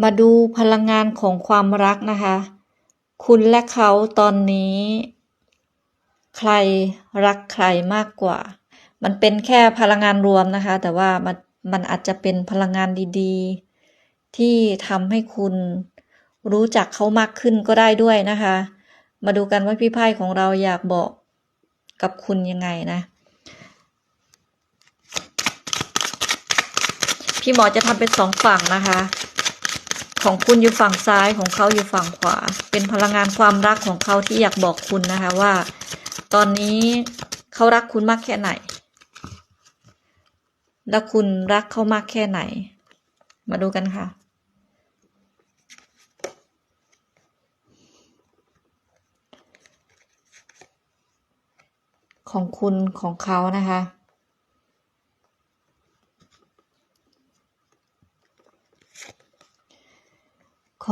มาดูพลังงานของความรักนะคะ คุณและเขาตอนนี้ ใครรักใครมากกว่า มันเป็นแค่พลังงานรวมนะคะ แต่ว่ามันมันอาจจะเป็นพลังงานดีๆ ที่ทำให้คุณรู้จักเขามากขึ้นก็ได้ด้วยนะคะ มาดูกันว่าพี่ไพ่ของเราอยากบอกกับคุณยังไงนะ พี่หมอจะทำเป็นสองฝั่งนะคะ ของคุณอยู่ฝั่งซ้ายของเขาอยู่ฝั่งขวา เป็นพลังงานความรักของเขาที่อยากบอกคุณนะคะว่า ตอนนี้เขารักคุณมากแค่ไหน และคุณรักเขามากแค่ไหน มาดูกันค่ะของคุณของเขานะคะ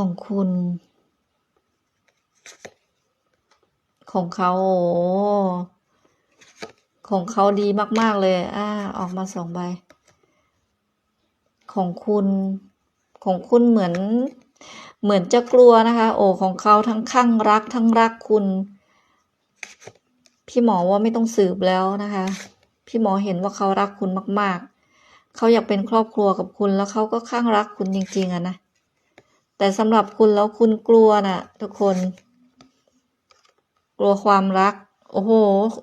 ของคุณ ของเขาโอ้ของเขาดีมาก ๆ เลย อ่า ออกมาสองใบ ของคุณ ของคุณเหมือน เหมือนจะกลัวนะคะ โอ้ ของเขาทั้งข้างรัก ทั้งรักคุณ พี่หมอว่าไม่ต้องสืบแล้วนะคะ พี่หมอเห็นว่าเขารักคุณมาก ๆ เขาอยากเป็นครอบครัวกับคุณแล้วเขาก็ข้างรักคุณจริง ๆอะนะ แต่สำหรับคุณแล้วคุณกลัวน่ะ ทุกคน กลัวความรัก โอ้โห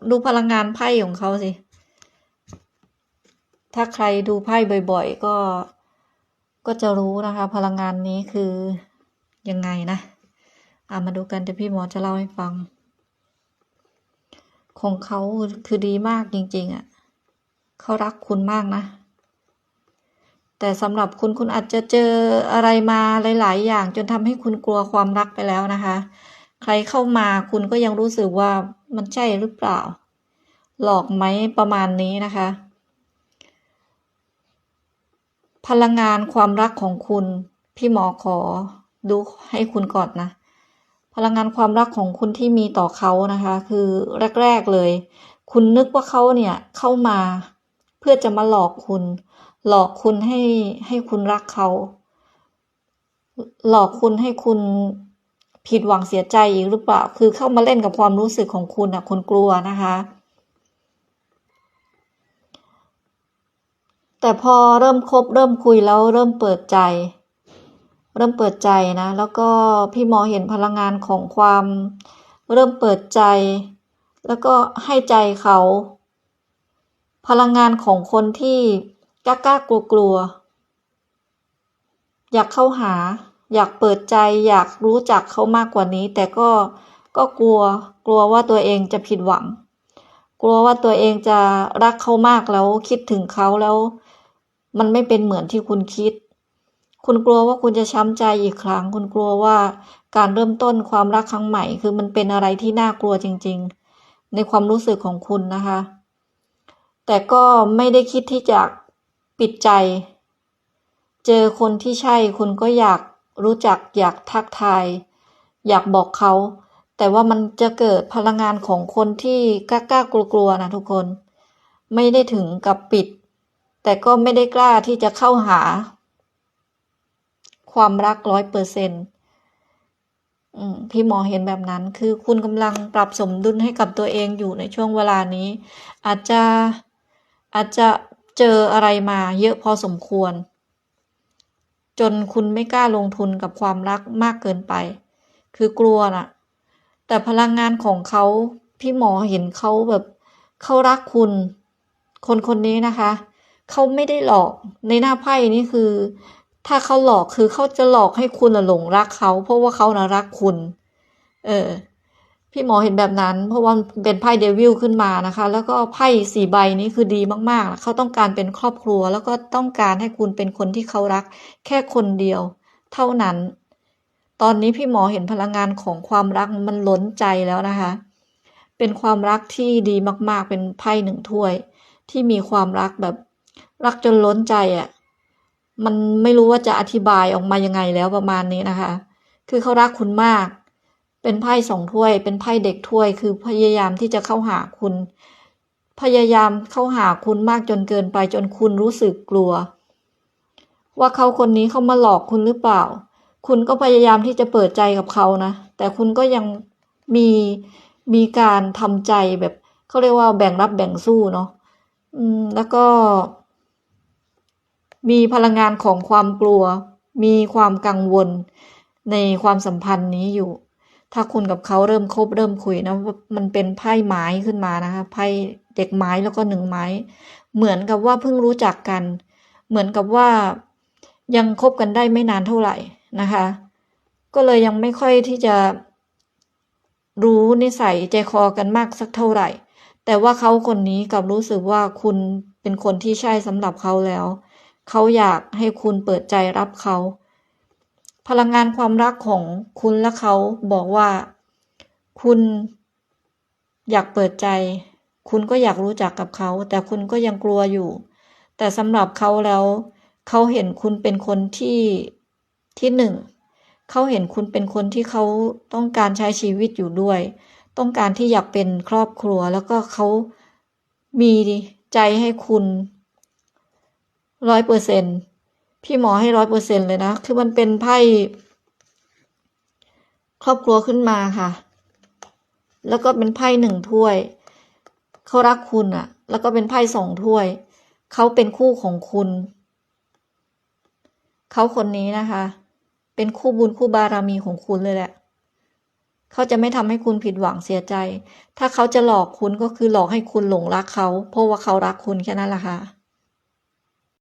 ดูพลังงานไพ่ของเขาสิ ถ้าใครดูไพ่บ่อยๆ ก็ ก็จะรู้นะคะ พลังงานนี้คือยังไงนะอามาดูกันเดี๋ยวพี่หมอจะเล่าให้ฟัง ของเขาคือดีมากจริง ๆอะ เขารักคุณมากนะ แต่สำหรับคุณคุณอาจจะเจออะไรมาหลาย ๆ อย่าง จนทำให้คุณกลัวความรักไปแล้วนะคะ ใครเข้ามาคุณก็ยังรู้สึกว่ามันใช่หรือเปล่า หลอกไหมประมาณนี้นะคะ พลังงานความรักของคุณ พี่หมอขอดูให้คุณก่อนนะพลังงานความรักของคุณที่มีต่อเขานะคะ คือแรก ๆเลย คุณนึกว่าเขาเนี่ยเข้ามา เพื่อจะมาหลอกคุณ หลอกคุณให้ให้คุณรักเขา หลอกคุณให้คุณผิดหวังเสียใจอีกหรือเปล่า คือเข้ามาเล่นกับความรู้สึกของคุณอะคุณกลัวนะคะ แต่พอเริ่มคบเริ่มคุยแล้วเริ่มเปิดใจ เริ่มเปิดใจนะ แล้วก็พี่หมอเห็นพลังงานของความเริ่มเปิดใจ แล้วก็ให้ใจเขา พลังงานของคนที่ กล้ากล้ากลัวกลัว อยากเข้าหา อยากเปิดใจ อยากรู้จักเขามากกว่านี้ แต่ก็ก็กลัว กลัวว่าตัวเองจะผิดหวัง กลัวว่าตัวเองจะรักเขามากแล้วคิดถึงเขาแล้ว มันไม่เป็นเหมือนที่คุณคิด คุณกลัวว่าคุณจะช้ำใจอีกครั้ง คุณกลัวว่าการเริ่มต้นความรักครั้งใหม่ คือมันเป็นอะไรที่น่ากลัวจริง ๆ ในความรู้สึกของคุณนะคะ แต่ก็ไม่ได้คิดที่จะ ปิดใจ เจอคนที่ใช่คุณก็อยากรู้จักอยากทักทาย อยากบอกเขา แต่ว่ามันจะเกิดพลังงานของคนที่กล้ากล้ากลัวกลัวนะทุกคน ไม่ได้ถึงกับปิด แต่ก็ไม่ได้กล้าที่จะเข้าหา ความรักร้อยเปอร์เซ็นต์พี่หมอเห็นแบบนั้น คือคุณกำลังปรับสมดุลให้กับตัวเองอยู่ในช่วงเวลานี้ อาจจะอาจจะ เจออะไรมาเยอะพอสมควร จนคุณไม่กล้าลงทุนกับความรักมากเกินไป คือกลัวน่ะ แต่พลังงานของเขาพี่หมอเห็นเขาแบบเขารักคุณ คนคนนี้นะคะ เขาไม่ได้หลอกในหน้าไพ่นี่คือ ถ้าเขาหลอกคือเขาจะหลอกให้คุณหลงรักเขา เพราะว่าเขานะรักคุณ เออ พี่หมอเห็นแบบนั้น เพราะว่าเป็นไพ่เดวิลขึ้นมานะคะ แล้วก็ไพ่สี่ใบนี้คือดีมากๆ เขาต้องการเป็นครอบครัว แล้วก็ต้องการให้คุณเป็นคนที่เขารัก แค่คนเดียว เท่านั้น ตอนนี้พี่หมอเห็นพลังงานของความรักมันล้นใจแล้วนะคะ เป็นความรักที่ดีมากๆ เป็นไพ่หนึ่งถ้วย ที่มีความรักแบบรักจนล้นใจอะ่ะ มันไม่รู้ว่าจะอธิบายออกมายังไงแล้วประมาณนี้นะคะ คือเขารักคุณมาก เป็นไพ่สองถ้วย เป็นไพ่เด็กถ้วย คือพยายามที่จะเข้าหาคุณ พยายามเข้าหาคุณมากจนเกินไปจนคุณรู้สึกกลัว ว่าเขาคนนี้เขามาหลอกคุณหรือเปล่า คุณก็พยายามที่จะเปิดใจกับเขานะ แต่คุณก็ยังมีมีการทำใจแบบเขาเรียกว่าแบ่งรับแบ่งสู้เนาะอืม แล้วก็ มีพลังงานของความกลัว มีความกังวลในความสัมพันธ์นี้อยู่ ถ้าคุณกับเขาเริ่มคบเริ่มคุยนะมันเป็นไพ่ไม้ขึ้นมานะคะไพ่เด็กไม้แล้วก็หนึ่งไม้ เหมือนกับว่าเพิ่งรู้จักกัน เหมือนกับว่ายังคบกันได้ไม่นานเท่าไหร่นะคะ ก็เลยยังไม่ค่อยที่จะรู้นิสัยใจคอกันมากสักเท่าไหร่ แต่ว่าเขาคนนี้กับรู้สึกว่าคุณเป็นคนที่ใช่สำหรับเขาแล้ว เขาอยากให้คุณเปิดใจรับเขา พลังงานความรักของคุณและเขาบอกว่า คุณอยากเปิดใจ คุณก็อยากรู้จักกับเขา แต่คุณก็ยังกลัวอยู่ แต่สำหรับเขาแล้ว เขาเห็นคุณเป็นคนที่ที่หนึ่งเขาเห็นคุณเป็นคนที่เขาต้องการใช้ชีวิตอยู่ด้วย ต้องการที่อยากเป็นครอบครัว แล้วก็เขามีใจให้คุณร้อยเปอร์เซ็นต์ พี่หมอให้ร้อยเปอร์เซ็นเลยนะ คือมันเป็นไพ่ครอบครัวขึ้นมาค่ะ แล้วก็เป็นไพ่หนึ่งถ้วย เขารักคุณอะแล้วก็เป็นไพ่สองถ้วย เขาเป็นคู่ของคุณ เขาคนนี้นะคะ เป็นคู่บุญคู่บารมีของคุณเลยแหละ เขาจะไม่ทำให้คุณผิดหวังเสียใจ ถ้าเขาจะหลอกคุณก็คือหลอกให้คุณหลงรักเขา เพราะว่าเขารักคุณแค่นั้นแหละค่ะ